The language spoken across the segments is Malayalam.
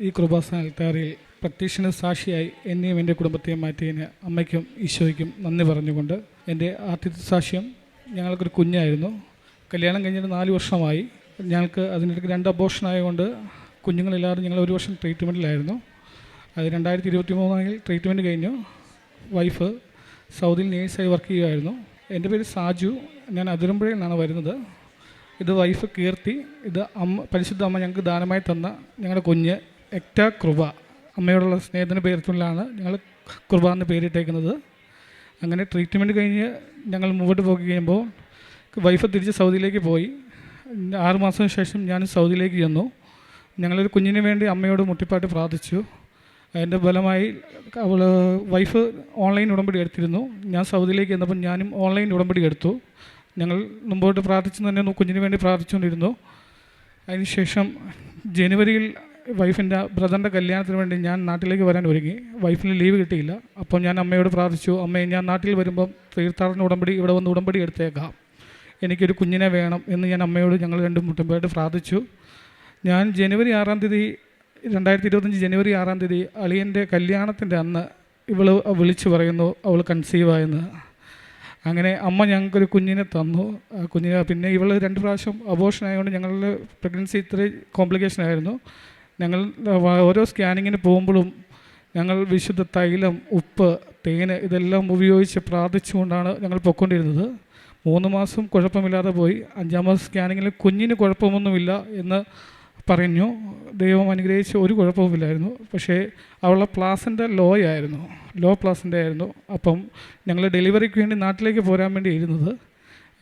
ഈ കൃപാസന അൽത്താരയിൽ പ്രത്യക്ഷന് സാക്ഷിയായി എന്നെയും എന്റെ കുടുംബത്തെ മാറ്റിയതിന് അമ്മയ്ക്കും ഈശോയ്ക്കും നന്ദി പറഞ്ഞുകൊണ്ട് എന്റെ ആദ്യത്തെ സാക്ഷ്യം ഞങ്ങൾക്കൊരു കുഞ്ഞായിരുന്നു. കല്യാണം കഴിഞ്ഞിട്ട് നാല് വർഷമായി. ഞങ്ങൾക്ക് അതിനിടയ്ക്ക് രണ്ട് അബോഷൻ ആയതുകൊണ്ട് കുഞ്ഞുങ്ങളില്ലാതെ ഞങ്ങൾ ഒരു വർഷം ട്രീറ്റ്മെന്റിലായിരുന്നു അത് രണ്ടായിരത്തി ഇരുപത്തി മൂന്നിൽ ട്രീറ്റ്മെന്റ് കഴിഞ്ഞു. വൈഫ് സൗദിയിൽ നേഴ്സായി വർക്ക് ചെയ്യുമായിരുന്നു എന്റെ പേര് സാജു. ഞാൻ അതിരമ്പുഴയിൽ നിന്നാണ് വരുന്നത്. ഇത് വൈഫ് കീർത്തി. ഇത് അമ്മ പരിശുദ്ധ അമ്മ ഞങ്ങൾക്ക് ദാനമായി തന്ന ഞങ്ങളുടെ കുഞ്ഞ്. എക്ട കൃപ. അമ്മയോടുള്ള സ്നേഹത്തിന്റെ പേരിലാണ് ഞങ്ങൾ കൃപ എന്ന് പേരിട്ടേക്കുന്നത്. അങ്ങനെ ട്രീറ്റ്മെന്റ് കഴിഞ്ഞ് ഞങ്ങൾ മുമ്പോട്ട് പോയി കഴിയുമ്പോൾ വൈഫ് തിരിച്ച് സൗദിയിലേക്ക് പോയി. ആറ് മാസത്തിന് ശേഷം ഞാൻ സൗദിയിലേക്ക് ചെന്നു. ഞങ്ങളൊരു കുഞ്ഞിന് വേണ്ടി അമ്മയോട് മുട്ടിപ്പാട്ട് പ്രാർത്ഥിച്ചു. അതിന്റെ ഫലമായി അവൾ വൈഫ് ഓൺലൈൻ ഉടമ്പടി എടുത്തിരുന്നു. ഞാൻ സൗദിയിലേക്ക് ചെന്നപ്പോൾ ഞാനും ഓൺലൈൻ ഉടമ്പടി എടുത്തു. ഞങ്ങൾ മുമ്പോട്ട് പ്രാർത്ഥിച്ചു തന്നെ കുഞ്ഞിന് വേണ്ടി പ്രാർത്ഥിച്ചുകൊണ്ടിരുന്നു. അതിനുശേഷം ജനുവരിയിൽ വൈഫിന്റെ ബ്രദറിന്റെ കല്യാണത്തിന് വേണ്ടി ഞാൻ നാട്ടിലേക്ക് വരാൻ ഒരുങ്ങി. വൈഫിന് ലീവ് കിട്ടിയില്ല. അപ്പോൾ ഞാൻ അമ്മയോട് പ്രാർത്ഥിച്ചു അമ്മയെ ഞാൻ നാട്ടിൽ വരുമ്പം തീർത്ഥാടന ഉടമ്പടി ഇവിടെ വന്ന് ഉടമ്പടി എടുത്തേക്കാം. എനിക്കൊരു കുഞ്ഞിനെ വേണം എന്ന് ഞാൻ അമ്മയോട് ഞങ്ങൾ രണ്ടും മുട്ടുമ്പോയിട്ട് പ്രാർത്ഥിച്ചു. ഞാൻ ജനുവരി ആറാം തീയതി രണ്ടായിരത്തി ഇരുപത്തഞ്ച് ജനുവരി ആറാം തീയതി അളിയന്റെ കല്യാണത്തിന്റെ അന്ന് ഇവൾ വിളിച്ചു പറയുന്നു അവൾ കൺസീവായെന്ന് അങ്ങനെ അമ്മ ഞങ്ങൾക്കൊരു കുഞ്ഞിനെ തന്നു. കുഞ്ഞിനെ പിന്നെ ഇവൾ രണ്ട് പ്രാവശ്യം അബോഷൻ ആയതുകൊണ്ട് ഞങ്ങളുടെ പ്രഗ്നൻസി ഇത്രയും കോംപ്ലിക്കേഷൻ ആയിരുന്നു. ഞങ്ങൾ ഓരോ സ്കാനിങ്ങിന് പോകുമ്പോഴും ഞങ്ങൾ വിശുദ്ധ തൈലം ഉപ്പ് തേന് ഇതെല്ലാം ഉപയോഗിച്ച് പ്രാർത്ഥിച്ചുകൊണ്ടാണ് ഞങ്ങൾ പൊയ്ക്കൊണ്ടിരുന്നത്. മൂന്ന് മാസം കുഴപ്പമില്ലാതെ പോയി. അഞ്ചാം മാസം സ്കാനിങ്ങിൽ കുഞ്ഞിന് കുഴപ്പമൊന്നുമില്ല എന്ന് പറഞ്ഞു. ദൈവം അനുഗ്രഹിച്ച് ഒരു കുഴപ്പവുമില്ലായിരുന്നു. പക്ഷേ അവളുടെ പ്ലാസിന്റെ ലോ ആയിരുന്നു ലോ പ്ലാസിന്റെ ആയിരുന്നു അപ്പം ഞങ്ങൾ ഡെലിവറിക്ക് വേണ്ടി നാട്ടിലേക്ക് പോരാൻ വേണ്ടി ഇരുന്നത്.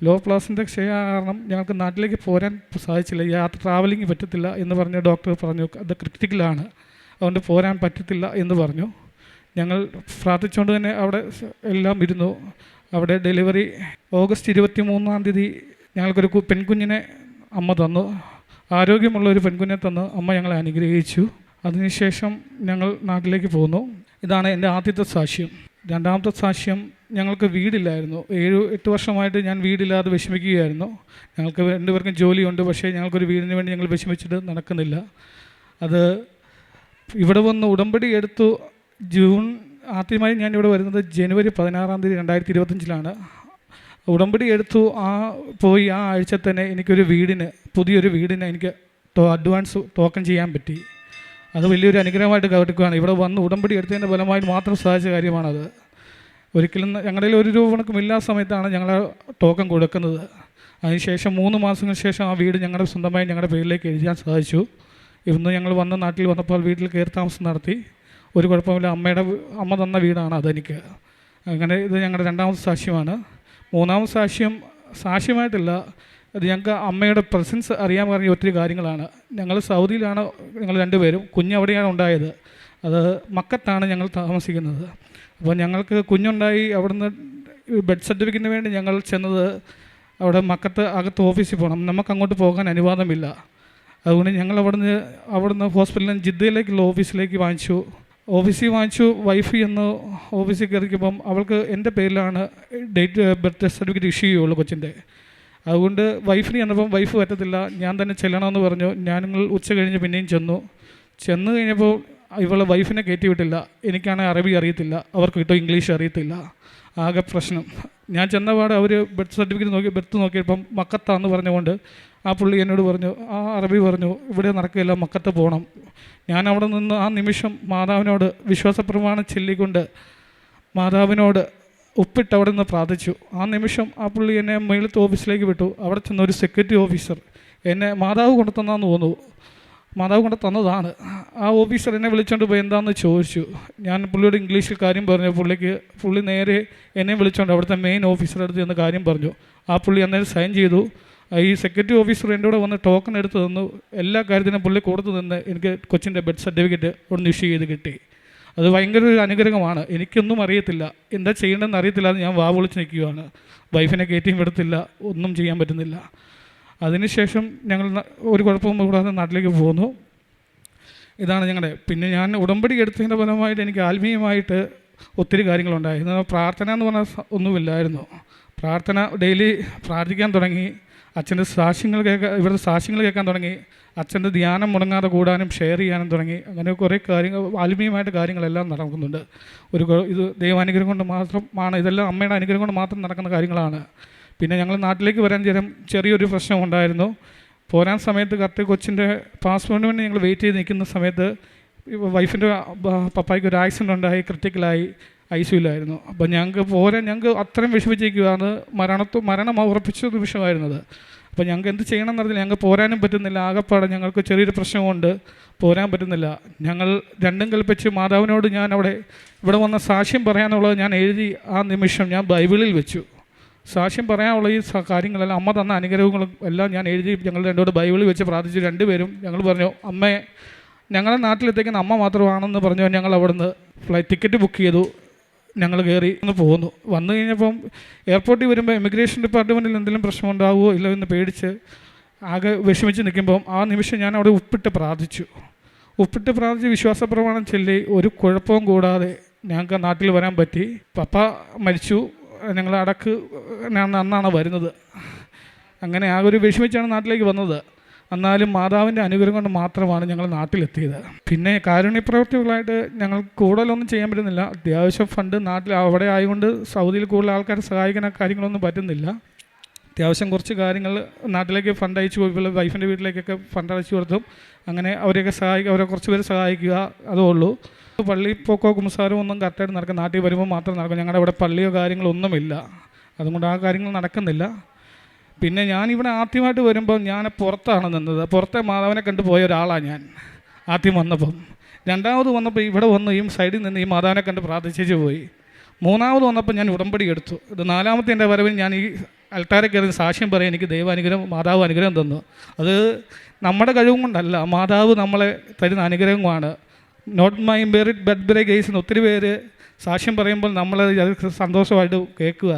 ലോ പ്ലാസിന്റെ ക്ഷയ കാരണം ഞങ്ങൾക്ക് നാട്ടിലേക്ക് പോരാൻ സാധിച്ചില്ല. യാത്ര ട്രാവലിംഗ് പറ്റത്തില്ല എന്ന് പറഞ്ഞ ഡോക്ടർ പറഞ്ഞു അത് ക്രിറ്റിക്കലാണ് അതുകൊണ്ട് പോരാൻ പറ്റത്തില്ല എന്ന് പറഞ്ഞു. ഞങ്ങൾ പ്രാർത്ഥിച്ചുകൊണ്ട് തന്നെ അവിടെ എല്ലാം ഇരുന്നു. അവിടെ ഡെലിവറി ഓഗസ്റ്റ് ഇരുപത്തി മൂന്നാം തീയതി ഞങ്ങൾക്കൊരു പെൺകുഞ്ഞിനെ അമ്മ തന്നു. ആരോഗ്യമുള്ള ഒരു പെൺകുഞ്ഞിനെ തന്ന്. അമ്മ ഞങ്ങളെ അനുഗ്രഹിച്ചു. അതിനുശേഷം ഞങ്ങൾ നാട്ടിലേക്ക് പോന്നു. ഇതാണ് എന്റെ ആദ്യത്തെ സാക്ഷ്യം. രണ്ടാമത്തെ സാക്ഷ്യം ഞങ്ങൾക്ക് വീടില്ലായിരുന്നു. ഏഴ് എട്ട് വർഷമായിട്ട് ഞാൻ വീടില്ലാതെ വിഷമിക്കുകയായിരുന്നു. ഞങ്ങൾക്ക് രണ്ടുപേർക്കും ജോലിയുണ്ട് പക്ഷേ ഞങ്ങൾക്കൊരു വീടിന് വേണ്ടി ഞങ്ങൾ വിഷമിച്ചിട്ട് നടക്കുന്നില്ല. അത് ഇവിടെ വന്ന് ഉടമ്പടി എടുത്തു. ജൂൺ ആദ്യമായി ഞാൻ ഇവിടെ വരുന്നത് ജനുവരി പതിനാറാം തീയതി രണ്ടായിരത്തി ഇരുപത്തഞ്ചിലാണ് ഉടമ്പടി എടുത്തു. ആ പോയി ആ ആഴ്ച തന്നെ എനിക്കൊരു വീടിന് പുതിയൊരു വീടിന് എനിക്ക് അഡ്വാൻസ് ടോക്കൺ ചെയ്യാൻ പറ്റി. അത് വലിയൊരു അനുഗ്രഹമായിട്ട് കവട്ടിക്കുകയാണ് ഇവിടെ വന്ന് ഉടമ്പടി എടുത്തതിന്റെ ഫലമായിട്ട് മാത്രം സാധിച്ച കാര്യമാണത്. ഒരിക്കലും ഞങ്ങളുടെ ഒരു രൂപ കണക്കും ഇല്ലാത്ത സമയത്താണ് ഞങ്ങൾ ടോക്കൺ കൊടുക്കുന്നത്. അതിനുശേഷം മൂന്ന് മാസങ്ങൾക്ക് ശേഷം ആ വീട് ഞങ്ങളുടെ സ്വന്തമായി ഞങ്ങളുടെ പേരിലേക്ക് എഴുതാൻ സാധിച്ചു. ഇന്ന് ഞങ്ങൾ വന്ന നാട്ടിൽ വന്നപ്പോൾ വീട്ടിൽ കയറി താമസം നടത്തി. ഒരു കുഴപ്പമില്ല അമ്മയുടെ അമ്മ തന്ന വീടാണ് അതെനിക്ക്. അങ്ങനെ ഇത് ഞങ്ങളുടെ രണ്ടാമത്തെ സാക്ഷ്യമാണ്. മൂന്നാമത്തെ സാക്ഷ്യം സാക്ഷ്യമായിട്ടില്ല അത് ഞങ്ങൾക്ക് അമ്മയുടെ പ്രസൻസ് അറിയാൻ പറഞ്ഞ ഒത്തിരി കാര്യങ്ങളാണ്. ഞങ്ങൾ സൗദിയിലാണ് ഞങ്ങൾ രണ്ടുപേരും കുഞ്ഞ് അവിടെയാണ് ഉണ്ടായത്. അത് മക്കത്താണ് ഞങ്ങൾ താമസിക്കുന്നത്. അപ്പോൾ ഞങ്ങൾക്ക് കുഞ്ഞുണ്ടായി അവിടുന്ന് ബെഡ് സർട്ടിഫിക്കറ്റിന് വേണ്ടി ഞങ്ങൾ ചെന്നത് അവിടെ മക്കത്ത് അകത്ത് ഓഫീസിൽ പോകണം. നമുക്ക് അങ്ങോട്ട് പോകാൻ അനുവാദമില്ല. അതുകൊണ്ട് ഞങ്ങൾ അവിടുന്ന് അവിടുന്ന് ഹോസ്പിറ്റലിൽ ജിദ്ദയിലേക്കുള്ള ഓഫീസിലേക്ക് വാങ്ങിച്ചു. ഓഫീസിൽ വാങ്ങിച്ചു. വൈഫ് എന്ന് ഓഫീസിൽ കയറിക്കുമ്പം അവൾക്ക് എന്റെ പേരിലാണ് ഡേറ്റ് ബർത്ത് സർട്ടിഫിക്കറ്റ് ഇഷ്യൂ ചെയ്യുള്ളൂ കൊച്ചിന്റെ. അതുകൊണ്ട് വൈഫിന് ചെന്നപ്പം വൈഫ് പറ്റത്തില്ല ഞാൻ തന്നെ ചെല്ലണമെന്ന് പറഞ്ഞു. ഞാനിങ്ങൾ ഉച്ച കഴിഞ്ഞ് പിന്നെയും ചെന്നു. ചെന്ന് കഴിഞ്ഞപ്പോൾ ഇവളെ വൈഫിനെ കയറ്റി വിട്ടില്ല എനിക്കാണെങ്കിൽ അറബി അറിയത്തില്ല. അവർക്ക് കിട്ടും ഇംഗ്ലീഷ് അറിയത്തില്ല. ആകെ പ്രശ്നം. ഞാൻ ചെന്നപാട് അവർ ബർത്ത് സർട്ടിഫിക്കറ്റ് നോക്കി ബർത്ത് നോക്കിയപ്പം മക്കത്താന്ന് പറഞ്ഞുകൊണ്ട് ആ പുള്ളി എന്നോട് പറഞ്ഞു ആ അറബി പറഞ്ഞു ഇവിടെ നടക്കില്ല മക്കത്ത് പോകണം ഞാൻ അവിടെ നിന്ന് ആ നിമിഷം മാതാവിനോട് വിശ്വാസപ്രമാണം ചൊല്ലിക്കൊണ്ട് മാതാവിനോട് ഉപ്പിട്ട് അവിടെ നിന്ന് പ്രാർത്ഥിച്ചു. ആ നിമിഷം ആ പുള്ളി എന്നെ മേളത്തെ ഓഫീസിലേക്ക് വിട്ടു. അവിടെ ചെന്ന ഒരു സെക്യൂരിറ്റി ഓഫീസർ എന്നെ മാതാവ് കൊണ്ടുത്തന്നാന്ന് തോന്നുന്നു. മാതാവ് കൊണ്ട് തന്നതാണ്. ആ ഓഫീസർ എന്നെ വിളിച്ചുകൊണ്ട് പോയി എന്താണെന്ന് ചോദിച്ചു. ഞാൻ പുള്ളിയോട് ഇംഗ്ലീഷിൽ കാര്യം പറഞ്ഞു. പുള്ളിക്ക് പുള്ളി നേരെ എന്നെ വിളിച്ചുകൊണ്ട് അവിടുത്തെ മെയിൻ ഓഫീസറുടെ അടുത്ത് കാര്യം പറഞ്ഞു. ആ പുള്ളി അന്നേരം സൈൻ ചെയ്തു. ഈ സെക്രട്ടറി ഓഫീസർ എന്റെ കൂടെ വന്ന് ടോക്കൺ എടുത്ത് തന്നു. എല്ലാ കാര്യത്തിനും പുള്ളി കൊടുത്തു നിന്ന് എനിക്ക് കൊച്ചിന്റെ ബെഡ് സർട്ടിഫിക്കറ്റ് ഒന്ന് ഇഷ്യൂ ചെയ്ത് കിട്ടി. അത് ഭയങ്കര ഒരു അനുഗ്രഹമാണ്. എനിക്കൊന്നും അറിയത്തില്ല. എന്താ ചെയ്യേണ്ടതെന്ന് അറിയത്തില്ല അത് ഞാൻ വാ വിളിച്ച് നിൽക്കുകയാണ് വൈഫിനെ കയറ്റിയും വിടത്തില്ല. ഒന്നും ചെയ്യാൻ പറ്റുന്നില്ല. അതിനുശേഷം ഞങ്ങൾ ഒരു കുഴപ്പവും കൂടാതെ നാട്ടിലേക്ക് പോന്നു. ഇതാണ് ഞങ്ങളുടെ പിന്നെ ഞാൻ ഉടമ്പടി എടുത്തതിന്റെ ഫലമായിട്ട് എനിക്ക് ആത്മീയമായിട്ട് ഒത്തിരി കാര്യങ്ങളുണ്ടായിരുന്നു പ്രാർത്ഥന എന്ന് പറഞ്ഞാൽ ഒന്നുമില്ലായിരുന്നു. പ്രാർത്ഥന ഡെയിലി പ്രാർത്ഥിക്കാൻ തുടങ്ങി അച്ഛന്റെ സാക്ഷ്യങ്ങൾ കേൾക്കാൻ ഇവിടുത്തെ സാക്ഷ്യങ്ങൾ കേൾക്കാൻ തുടങ്ങി അച്ഛന്റെ ധ്യാനം മുടങ്ങാതെ കൂടാനും ഷെയർ ചെയ്യാനും തുടങ്ങി അങ്ങനെ കുറേ കാര്യങ്ങൾ ആത്മീയമായിട്ട് കാര്യങ്ങളെല്ലാം നടക്കുന്നുണ്ട്. ഒരു ഇത് ദൈവാനുഗ്രഹം കൊണ്ട് മാത്രമാണ് ഇതെല്ലാം അമ്മയുടെ അനുഗ്രഹം കൊണ്ട് മാത്രം നടക്കുന്ന കാര്യങ്ങളാണ്. പിന്നെ ഞങ്ങൾ നാട്ടിലേക്ക് വരാൻ നേരം ചെറിയൊരു പ്രശ്നം ഉണ്ടായിരുന്നു. പോരാൻ സമയത്ത് കറക്റ്റ് കൊച്ചിന്റെ പാസ്പോർട്ടിന് വേണ്ടി ഞങ്ങൾ വെയിറ്റ് ചെയ്ത് നിൽക്കുന്ന സമയത്ത് വൈഫിന്റെ പപ്പായ്ക്ക് ഒരു ആക്സിഡന്റ് ഉണ്ടായി ക്രിട്ടിക്കലായി ഐ സിയിലായിരുന്നു അപ്പോൾ ഞങ്ങൾക്ക് പോരാൻ ഞങ്ങൾക്ക് അത്രയും വിഷമിച്ചിരിക്കുകയാണ് മരണത്തോ മരണം ഉറപ്പിച്ച നിമിഷമായിരുന്നത്. അപ്പോൾ ഞങ്ങൾക്ക് എന്ത് ചെയ്യണം എന്നറിയില്ല ഞങ്ങൾക്ക് പോരാനും പറ്റുന്നില്ല. ആകെപ്പാടെ ഞങ്ങൾക്ക് ചെറിയൊരു പ്രശ്നമുണ്ട്. പോരാൻ പറ്റുന്നില്ല. ഞങ്ങൾ രണ്ടും കൽപ്പിച്ച് മാതാവിനോട് ഞാൻ അവിടെ ഇവിടെ വന്ന സാക്ഷ്യം പറയാനുള്ളത് ഞാൻ എഴുതി ആ നിമിഷം ഞാൻ ബൈബിളിൽ വെച്ചു. സാക്ഷ്യം പറയാനുള്ള ഈ കാര്യങ്ങളെല്ലാം അമ്മ തന്ന അനുഗ്രഹങ്ങളും എല്ലാം ഞാൻ എഴുതി ഞങ്ങൾ രണ്ടോട് ബൈബിളിൽ വെച്ച് പ്രാർത്ഥിച്ചു രണ്ടുപേരും ഞങ്ങൾ പറഞ്ഞു അമ്മയെ ഞങ്ങളുടെ നാട്ടിലെത്തിക്കുന്ന അമ്മ മാത്രമാണെന്ന് പറഞ്ഞു ഞങ്ങൾ അവിടുന്ന് ഫ്ലൈറ്റ് ടിക്കറ്റ് ബുക്ക് ചെയ്തു. ഞങ്ങൾ കയറി ഒന്ന് പോന്നു. വന്നു കഴിഞ്ഞപ്പം എയർപോർട്ടിൽ വരുമ്പോൾ ഇമിഗ്രേഷൻ ഡിപ്പാർട്ട്മെന്റിൽ എന്തെങ്കിലും പ്രശ്നം ഉണ്ടാവുമോ ഇല്ലോ എന്ന് പേടിച്ച് ആകെ വിഷമിച്ച് നിൽക്കുമ്പം ആ നിമിഷം ഞാൻ അവിടെ ഉപ്പിട്ട് പ്രാർത്ഥിച്ചു. ഉപ്പിട്ട് പ്രാർത്ഥിച്ച് വിശ്വാസ പ്രമാണം ചൊല്ലി ഒരു കുഴപ്പവും കൂടാതെ ഞങ്ങൾക്ക് നാട്ടിൽ വരാൻ പറ്റി. പപ്പ മരിച്ചു. ഞങ്ങൾ അടക്ക് അന്നാണ് വരുന്നത്. അങ്ങനെ ആ ഒരു വിഷമിച്ചാണ് നാട്ടിലേക്ക് വന്നത്. എന്നാലും മാതാവിന്റെ അനുഗ്രഹം കൊണ്ട് മാത്രമാണ് ഞങ്ങൾ നാട്ടിലെത്തിയത്. പിന്നെ കാരുണ്യ പ്രവർത്തികളായിട്ട് ഞങ്ങൾ കൂടുതലൊന്നും ചെയ്യാൻ പറ്റുന്നില്ല. അത്യാവശ്യം ഫണ്ട് നാട്ടിൽ അവിടെ ആയതുകൊണ്ട് സൗദിയിൽ കൂടുതൽ ആൾക്കാരെ സഹായിക്കുന്ന കാര്യങ്ങളൊന്നും പറ്റുന്നില്ല. അത്യാവശ്യം കുറച്ച് കാര്യങ്ങൾ നാട്ടിലേക്ക് ഫണ്ട് അയച്ചു കൊടുക്കുക വൈഫിന്റെ വീട്ടിലേക്കൊക്കെ ഫണ്ട് അയച്ചു കൊടുത്തും. അങ്ങനെ അവരെയൊക്കെ സഹായിക്കുക അവരെ കുറച്ച് പേര് സഹായിക്കുക അതേ ഉള്ളൂ. പള്ളി പോക്കോ കുംസാരോ ഒന്നും കറക്റ്റായിട്ട് നടക്കും നാട്ടിൽ വരുമ്പോൾ മാത്രം നടക്കും. ഞങ്ങളുടെ ഇവിടെ പള്ളിയോ കാര്യങ്ങളൊന്നുമില്ല അതുകൊണ്ട് ആ കാര്യങ്ങൾ നടക്കുന്നില്ല. പിന്നെ ഞാൻ ഇവിടെ ആദ്യമായിട്ട് വരുമ്പോൾ ഞാൻ പുറത്താണ് നിന്നത്. പുറത്തെ മാതാവിനെ കണ്ടു പോയ ഒരാളാണ് ഞാൻ ആദ്യം വന്നപ്പം. രണ്ടാമത് വന്നപ്പോൾ ഇവിടെ വന്ന് ഈ സൈഡിൽ നിന്ന് ഈ മാതാവിനെ കണ്ട് പ്രാർത്ഥിച്ചു പോയി. മൂന്നാമത് വന്നപ്പോൾ ഞാൻ ഉടമ്പടി എടുത്തു. ഇത് നാലാമത്തെ എന്റെ വരവിൽ ഞാൻ ഈ അൽത്താരെ കയറി സാക്ഷ്യം പറയാൻ എനിക്ക് ദൈവാനുഗ്രഹം മാതാവ് അനുഗ്രഹം തന്നു. അത് നമ്മുടെ കഴിവും കൊണ്ടല്ല മാതാവ് നമ്മളെ തരുന്ന അനുഗ്രഹമാണ് not my merit bed break കേസിന് ഒത്തിരി പേര് സാക്ഷ്യം പറയുമ്പോൾ നമ്മൾ അത് സന്തോഷമായിട്ട് കേൾക്കുക.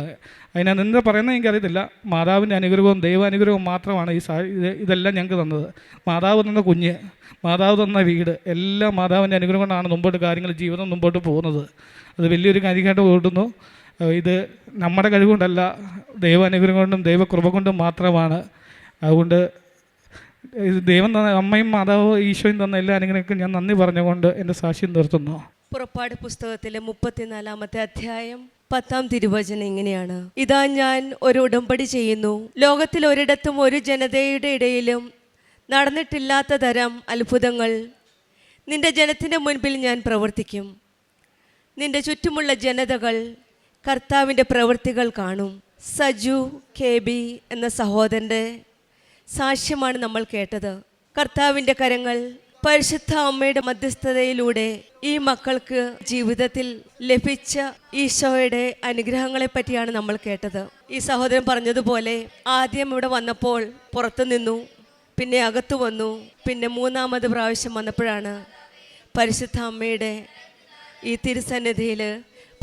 അതിനെ നിന്ന് പറയുന്നത് എനിക്കറിയത്തില്ല. മാതാവിന്റെ അനുഗ്രഹവും ദൈവാനുഗ്രഹവും മാത്രമാണ് ഈ സാ ഇത് ഇതെല്ലാം ഞങ്ങൾക്ക് തന്നത്. മാതാവ് തന്ന കുഞ്ഞ് മാതാവ് തന്ന വീട് എല്ലാം മാതാവിന്റെ അനുഗ്രഹം കൊണ്ടാണ് മുമ്പോട്ട് കാര്യങ്ങൾ ജീവിതം മുമ്പോട്ട് പോകുന്നത്. അത് വലിയൊരു കാര്യമായിട്ട് ഏഹ് ഇത് നമ്മുടെ കഴിവുകൊണ്ടല്ല ദൈവാനുഗ്രഹം കൊണ്ടും ദൈവകൃപ കൊണ്ടും മാത്രമാണ്. അതുകൊണ്ട് ദൈവം തന്ന അമ്മയും മാതാവും ഈശോയും തന്ന എല്ലാ അനുഗ്രഹങ്ങൾക്കും ഞാൻ നന്ദി പറഞ്ഞുകൊണ്ട് എന്റെ സാക്ഷ്യം നിർത്തുന്നു. പുറപ്പാട് പുസ്തകത്തിലെ മുപ്പത്തിനാലാമത്തെ അധ്യായം പത്താം തിരുവചനം ഇങ്ങനെയാണ്. ഇതാ ഞാൻ ഒരു ഉടമ്പടി ചെയ്യുന്നു. ലോകത്തിൽ ഒരിടത്തും ഒരു ജനതയുടെ ഇടയിലും നടന്നിട്ടില്ലാത്ത തരം അത്ഭുതങ്ങൾ നിന്റെ ജനത്തിന്റെ മുൻപിൽ ഞാൻ പ്രവർത്തിക്കും. നിന്റെ ചുറ്റുമുള്ള ജനതകൾ കർത്താവിന്റെ പ്രവൃത്തികൾ കാണും. സജു കെ ബി എന്ന സഹോദരന്റെ സാക്ഷ്യമാണ് നമ്മൾ കേട്ടത്. കർത്താവിന്റെ കരങ്ങൾ പരിശുദ്ധ അമ്മയുടെ മധ്യസ്ഥതയിലൂടെ ഈ മക്കൾക്ക് ജീവിതത്തിൽ ലഭിച്ച ഈശോയുടെ അനുഗ്രഹങ്ങളെ പറ്റിയാണ് നമ്മൾ കേട്ടത്. ഈ സഹോദരൻ പറഞ്ഞതുപോലെ ആദ്യം ഇവിടെ വന്നപ്പോൾ പുറത്തു നിന്നു പിന്നെ അകത്തു വന്നു പിന്നെ മൂന്നാമത് പ്രാവശ്യം വന്നപ്പോഴാണ് പരിശുദ്ധ അമ്മയുടെ ഈ തിരുസന്നിധിയിൽ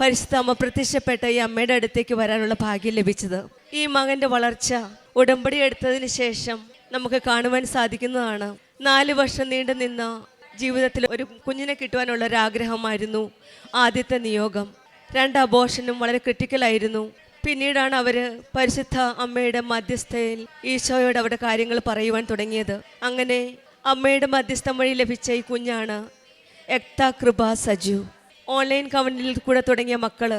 പരിശുദ്ധ അമ്മ പ്രത്യക്ഷപ്പെട്ട ഈ അമ്മയുടെ അടുത്തേക്ക് വരാനുള്ള ഭാഗ്യം ലഭിച്ചത്. ഈ മകന്റെ വളർച്ച ഉടമ്പടി എടുത്തതിന് ശേഷം നമുക്ക് കാണുവാൻ സാധിക്കുന്നതാണ്. നാല് വർഷം നീണ്ടു നിന്ന ജീവിതത്തിൽ ഒരു കുഞ്ഞിനെ കിട്ടുവാനുള്ള ഒരു ആഗ്രഹമായിരുന്നു ആദ്യത്തെ നിയോഗം. രണ്ട് അബോഷനും വളരെ ക്രിട്ടിക്കലായിരുന്നു പിന്നീടാണ് അവർ പരിശുദ്ധ അമ്മയുടെ മധ്യസ്ഥയിൽ ഈശോയോട് അവരുടെ കാര്യങ്ങൾ പറയുവാൻ തുടങ്ങിയത്. അങ്ങനെ അമ്മയുടെ മധ്യസ്ഥം വഴി ലഭിച്ച ഈ കുഞ്ഞാണ് എക്ത കൃപ സജു. ഓൺലൈൻ കവനിൽ കൂടെ തുടങ്ങിയ മക്കൾ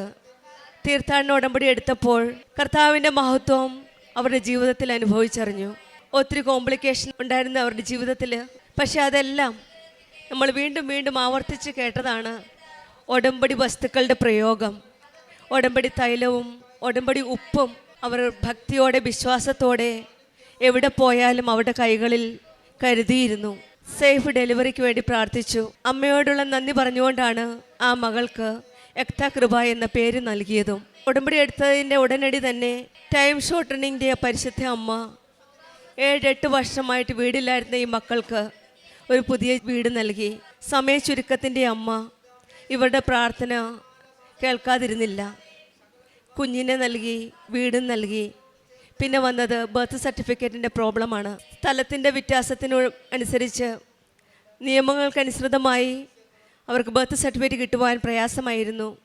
തീർത്ഥാടന ഉടമ്പടി എടുത്തപ്പോൾ കർത്താവിന്റെ മഹത്വം അവരുടെ ജീവിതത്തിൽ അനുഭവിച്ചറിഞ്ഞു. ഒത്തിരി കോംപ്ലിക്കേഷൻ ഉണ്ടായിരുന്നു അവരുടെ ജീവിതത്തിൽ. പക്ഷെ അതെല്ലാം നമ്മൾ വീണ്ടും വീണ്ടും ആവർത്തിച്ച് കേട്ടതാണ് ഉടമ്പടി വസ്തുക്കളുടെ പ്രയോഗം ഉടമ്പടി തൈലവും ഉടമ്പടി ഉപ്പും അവർ ഭക്തിയോടെ വിശ്വാസത്തോടെ എവിടെ പോയാലും അവരുടെ കൈകളിൽ കരുതിയിരുന്നു. സേഫ് ഡെലിവറിക്ക് വേണ്ടി പ്രാർത്ഥിച്ചു. അമ്മയോടുള്ള നന്ദി പറഞ്ഞുകൊണ്ടാണ് ആ മകൾക്ക് എക്ത കൃപ എന്ന പേര് നൽകിയതും. ഉടമ്പടി എടുത്തതിന്റെ ഉടനടി തന്നെ ടൈം ഷോർട്ടണിന്റെ പരിശുദ്ധ അമ്മ ഏഴെട്ട് വർഷമായിട്ട് വീടില്ലായിരുന്ന ഈ മക്കൾക്ക് ഒരു പുതിയ വീട് നൽകി. സമയ ചുരുക്കത്തിന്റെ അമ്മ ഇവരുടെ പ്രാർത്ഥന കേൾക്കാതിരുന്നില്ല. കുഞ്ഞിനെ നൽകി വീടും നൽകി. പിന്നെ വന്നത് ബർത്ത് സർട്ടിഫിക്കറ്റിന്റെ പ്രോബ്ലമാണ് സ്ഥലത്തിന്റെ വ്യത്യാസത്തിന് അനുസരിച്ച് നിയമങ്ങൾക്കനുസൃതമായി അവർക്ക് ബർത്ത് സർട്ടിഫിക്കറ്റ് കിട്ടുവാൻ പ്രയാസമായിരുന്നു.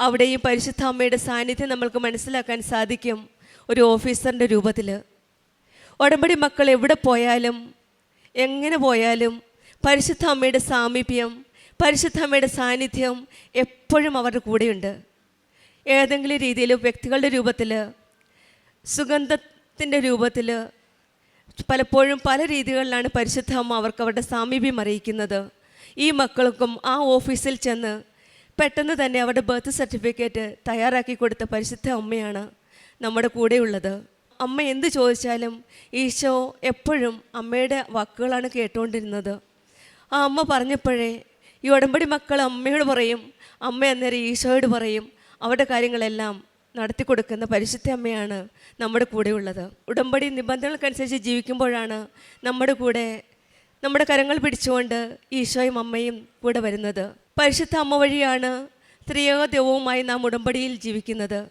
അവിടെയും പരിശുദ്ധ അമ്മയുടെ സാന്നിധ്യം നമ്മൾക്ക് മനസ്സിലാക്കാൻ സാധിക്കും ഒരു ഓഫീസറിന്റെ രൂപത്തിൽ ഉടമ്പടി മക്കൾ എവിടെ പോയാലും എങ്ങനെ പോയാലും പരിശുദ്ധ അമ്മയുടെ സാമീപ്യം പരിശുദ്ധ അമ്മയുടെ സാന്നിധ്യം എപ്പോഴും അവരുടെ കൂടെയുണ്ട്. ഏതെങ്കിലും രീതിയിൽ വ്യക്തികളുടെ രൂപത്തിൽ സുഗന്ധത്തിന്റെ രൂപത്തിൽ പലപ്പോഴും പല രീതികളിലാണ് പരിശുദ്ധ അമ്മ അവർക്ക് അവരുടെ സാമീപ്യം അറിയിക്കുന്നത്. ഈ മക്കൾക്കും ആ ഓഫീസിൽ ചെന്ന് പെട്ടെന്ന് തന്നെ അവരുടെ ബർത്ത് സർട്ടിഫിക്കറ്റ് തയ്യാറാക്കി കൊടുത്ത പരിശുദ്ധ അമ്മയാണ് നമ്മുടെ കൂടെയുള്ളത്. അമ്മ എന്ത് ചോദിച്ചാലും ഈശോ എപ്പോഴും അമ്മയുടെ വാക്കുകളാണ് കേട്ടുകൊണ്ടിരുന്നത് ആ അമ്മ പറഞ്ഞപ്പോഴേ ഈ ഉടമ്പടി മക്കൾ അമ്മയോട് പറയും അമ്മ അന്നേരം ഈശോയോട് പറയും അവരുടെ കാര്യങ്ങളെല്ലാം നടത്തി കൊടുക്കുന്ന പരിശുദ്ധ അമ്മയാണ് നമ്മുടെ കൂടെയുള്ളത് ഉടമ്പടി നിബന്ധനകൾക്കനുസരിച്ച് ജീവിക്കുമ്പോഴാണ് നമ്മുടെ കൂടെ നമ്മുടെ കരങ്ങൾ പിടിച്ചുകൊണ്ട് ഈശോയും അമ്മയും കൂടെ വരുന്നത്. പരിശുദ്ധ അമ്മ വഴിയാണ് സ്ത്രീയോ ദൈവവുമായി നാം ഉടമ്പടിയിൽ ജീവിക്കുന്നത്.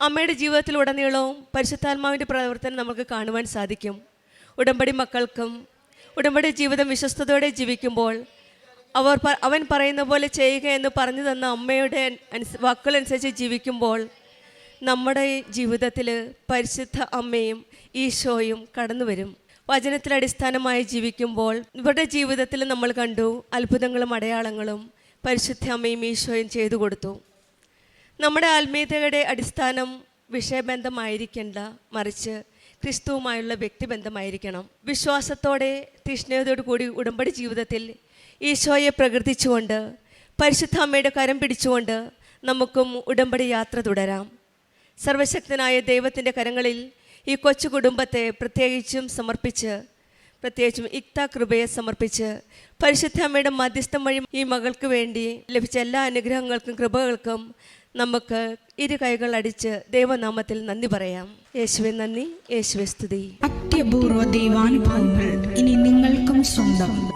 അമ്മയുടെ ജീവിതത്തിലുടനീളവും പരിശുദ്ധാത്മാവിന്റെ പ്രവർത്തനം നമുക്ക് കാണുവാൻ സാധിക്കും. ഉടമ്പടി മക്കൾക്കും ഉടമ്പടി ജീവിതം വിശ്വസ്തയോടെ ജീവിക്കുമ്പോൾ അവർ അവൻ പറയുന്ന പോലെ ചെയ്യുക എന്ന് പറഞ്ഞു തന്ന അമ്മയുടെ അനുസ- വാക്കുകളനുസരിച്ച് ജീവിക്കുമ്പോൾ നമ്മുടെ ജീവിതത്തിൽ പരിശുദ്ധ അമ്മയും ഈശോയും കടന്നു വരും. വചനത്തിൽ അടിസ്ഥാനമായി ജീവിക്കുമ്പോൾ ഇവരുടെ ജീവിതത്തിൽ നമ്മൾ കണ്ടു അത്ഭുതങ്ങളും അടയാളങ്ങളും പരിശുദ്ധ അമ്മയും ഈശോയും ചെയ്തു കൊടുത്തു. നമ്മുടെ ആത്മീയതയുടെ അടിസ്ഥാനം വിഷയബന്ധമായിരിക്കേണ്ട മറിച്ച് ക്രിസ്തുവുമായുള്ള വ്യക്തിബന്ധമായിരിക്കണം. വിശ്വാസത്തോടെ തീഷ്ണതയോടു കൂടി ഉടമ്പടി ജീവിതത്തിൽ ഈശോയെ പ്രകീർത്തിച്ചുകൊണ്ട് പരിശുദ്ധ അമ്മയുടെ കരം പിടിച്ചുകൊണ്ട് നമുക്കും ഉടമ്പടി യാത്ര തുടരാം. സർവശക്തനായ ദൈവത്തിന്റെ കരങ്ങളിൽ ഈ കൊച്ചു കുടുംബത്തെ പ്രത്യേകിച്ചും സമർപ്പിച്ച് പ്രത്യേകിച്ചും ഇക്ത കൃപയെ സമർപ്പിച്ച് പരിശുദ്ധ അമ്മയുടെ മധ്യസ്ഥം വഴി ഈ മകൾക്ക് വേണ്ടി ലഭിച്ച എല്ലാ അനുഗ്രഹങ്ങൾക്കും കൃപകൾക്കും നമുക്ക് ഇരു കൈകൾ അടിച്ച് ദൈവനാമത്തിൽ നന്ദി പറയാം. യേശുവെ നന്ദി. യേശുവെ സ്തുതി. അത്യപൂർവ ദൈവാനുഭവങ്ങൾ ഇനി നിങ്ങൾക്കും സ്വന്തം.